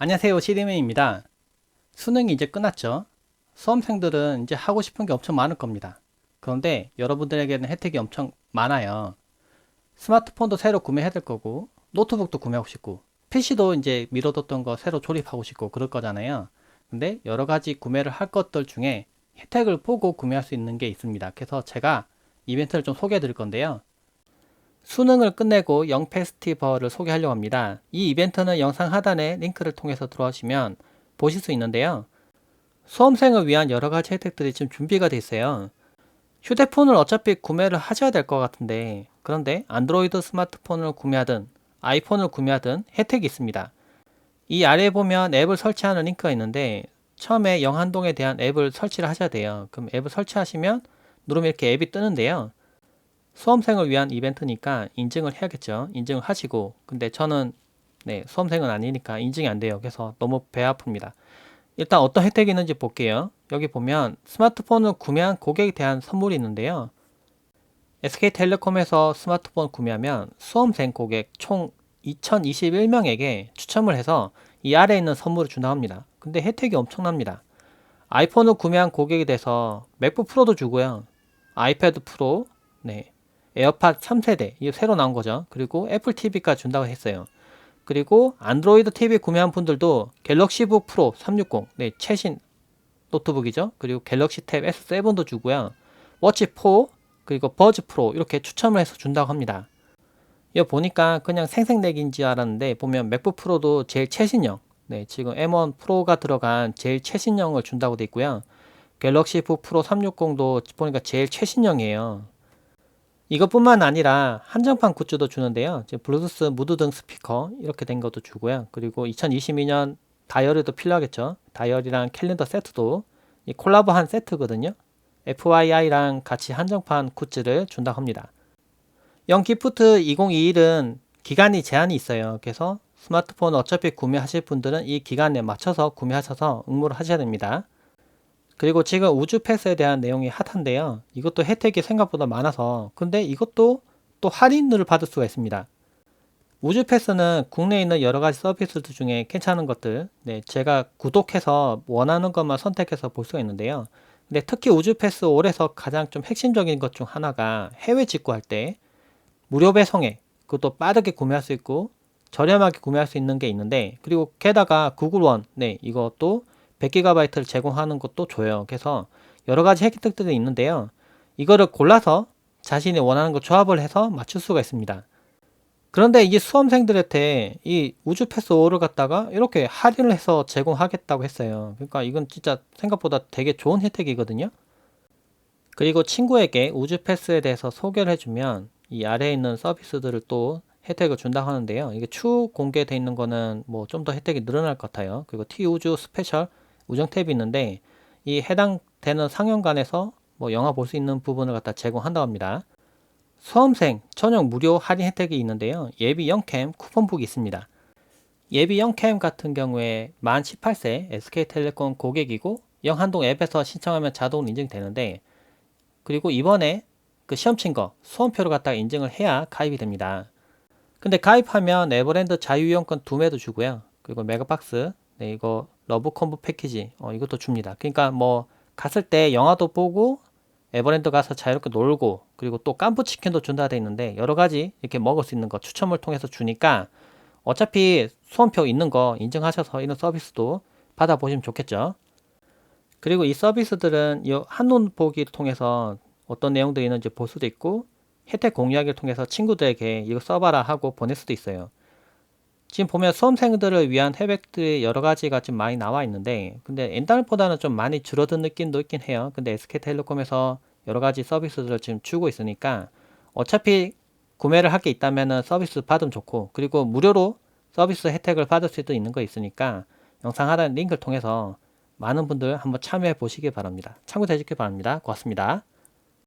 안녕하세요 시리맨입니다. 수능이 이제 끝났죠. 수험생들은 이제 하고 싶은 게 엄청 많을 겁니다. 그런데 여러분들에게는 혜택이 엄청 많아요. 스마트폰도 새로 구매해야 될 거고 노트북도 구매하고 싶고 PC도 이제 미뤄뒀던 거 새로 조립하고 싶고 그럴 거잖아요. 근데 여러 가지 구매를 할 것들 중에 혜택을 보고 구매할 수 있는 게 있습니다. 그래서 제가 이벤트를 좀 소개해 드릴 건데요 수능을 끝내고 영 페스티벌을 소개하려고 합니다. 이 이벤트는 영상 하단에 링크를 통해서 들어오시면 보실 수 있는데요. 수험생을 위한 여러 가지 혜택들이 지금 준비가 돼 있어요. 휴대폰을 어차피 구매를 하셔야 될 것 같은데 그런데 안드로이드 스마트폰을 구매하든 아이폰을 구매하든 혜택이 있습니다. 이 아래에 보면 앱을 설치하는 링크가 있는데 처음에 영한동에 대한 앱을 설치를 하셔야 돼요. 그럼 앱을 설치하시면 누르면 이렇게 앱이 뜨는데요. 수험생을 위한 이벤트니까 인증을 해야겠죠. 인증을 하시고 근데 저는 네, 수험생은 아니니까 인증이 안 돼요. 그래서 너무 배 아픕니다. 일단 어떤 혜택이 있는지 볼게요. 여기 보면 스마트폰을 구매한 고객에 대한 선물이 있는데요. SK텔레콤에서 스마트폰 구매하면 수험생 고객 총 2021명에게 추첨을 해서 이 아래에 있는 선물을 준다고 합니다. 근데 혜택이 엄청납니다. 아이폰을 구매한 고객에 대해서 맥북 프로도 주고요. 아이패드 프로, 네, 에어팟 3세대 이게 새로 나온 거죠. 그리고 애플 TV까지 준다고 했어요. 그리고 안드로이드 TV 구매한 분들도 갤럭시북 프로 360 네, 최신 노트북이죠. 그리고 갤럭시 탭 S7도 주고요. 워치 4 그리고 버즈 프로 이렇게 추첨을 해서 준다고 합니다. 이거 보니까 그냥 생생내기인 줄 알았는데 보면 맥북 프로도 제일 최신형 네, 지금 M1 프로가 들어간 제일 최신형을 준다고 돼 있고요. 갤럭시 북 프로 360도 보니까 제일 최신형이에요. 이것뿐만 아니라 한정판 굿즈도 주는데요. 블루투스 무드 등 스피커 이렇게 된 것도 주고요. 그리고 2022년 다이어리도 필요하겠죠. 다이어리랑 캘린더 세트도 이 콜라보한 세트거든요. FYI랑 같이 한정판 굿즈를 준다고 합니다. 영기프트 2021은 기간이 제한이 있어요. 그래서 스마트폰 어차피 구매하실 분들은 이 기간에 맞춰서 구매하셔서 응모를 하셔야 됩니다. 그리고 지금 우주 패스에 대한 내용이 핫한데요. 이것도 혜택이 생각보다 많아서 근데 이것도 또 할인을 받을 수가 있습니다. 우주 패스는 국내에 있는 여러 가지 서비스들 중에 괜찮은 것들, 네, 제가 구독해서 원하는 것만 선택해서 볼 수가 있는데요. 근데 특히 우주 패스 올해서 가장 좀 핵심적인 것 중 하나가 해외 직구할 때 무료 배송에 그것도 빠르게 구매할 수 있고 저렴하게 구매할 수 있는 게 있는데 그리고 게다가 구글 원, 네, 이것도 100GB를 제공하는 것도 줘요. 그래서 여러 가지 혜택들이 있는데요. 이거를 골라서 자신이 원하는 거 조합을 해서 맞출 수가 있습니다. 그런데 이 수험생들한테 이 우주 패스 5를 갖다가 이렇게 할인을 해서 제공하겠다고 했어요. 그러니까 이건 진짜 생각보다 되게 좋은 혜택이거든요. 그리고 친구에게 우주 패스에 대해서 소개를 해주면 이 아래에 있는 서비스들을 또 혜택을 준다고 하는데요. 이게 추후 공개되어 있는 거는 뭐 좀 더 혜택이 늘어날 것 같아요. 그리고 T 우주 스페셜 우정 탭이 있는데 이 해당되는 상영관에서 뭐 영화 볼 수 있는 부분을 갖다 제공한다고 합니다. 수험생 전용 무료 할인 혜택이 있는데요. 예비 영캠 쿠폰북이 있습니다. 예비 영캠 같은 경우에 만 18세 SK텔레콤 고객이고 영한동 앱에서 신청하면 자동 인증되는데 그리고 이번에 그 시험 친 거 수험표를 갖다가 인증을 해야 가입이 됩니다. 근데 가입하면 에버랜드 자유이용권 두 매도 주고요. 그리고 메가박스 네 이거 러브 콤보 패키지 어, 이것도 줍니다. 그러니까 뭐 갔을 때 영화도 보고 에버랜드 가서 자유롭게 놀고 그리고 또 깐부 치킨도 준다 돼 있는데 여러 가지 이렇게 먹을 수 있는 거 추첨을 통해서 주니까 어차피 수험표 있는 거 인증하셔서 이런 서비스도 받아보시면 좋겠죠. 그리고 이 서비스들은 이 한눈 보기를 통해서 어떤 내용들이 있는지 볼 수도 있고 혜택 공유하기를 통해서 친구들에게 이거 써봐라 하고 보낼 수도 있어요. 지금 보면 수험생들을 위한 혜택들이 여러 가지가 좀 많이 나와 있는데 근데 옛날보다는 좀 많이 줄어든 느낌도 있긴 해요. 근데 SK텔레콤에서 여러 가지 서비스들을 지금 주고 있으니까 어차피 구매를 할 게 있다면은 서비스 받으면 좋고 그리고 무료로 서비스 혜택을 받을 수도 있는 거 있으니까 영상 하단 링크를 통해서 많은 분들 한번 참여해 보시기 바랍니다. 참고되시기 바랍니다. 고맙습니다.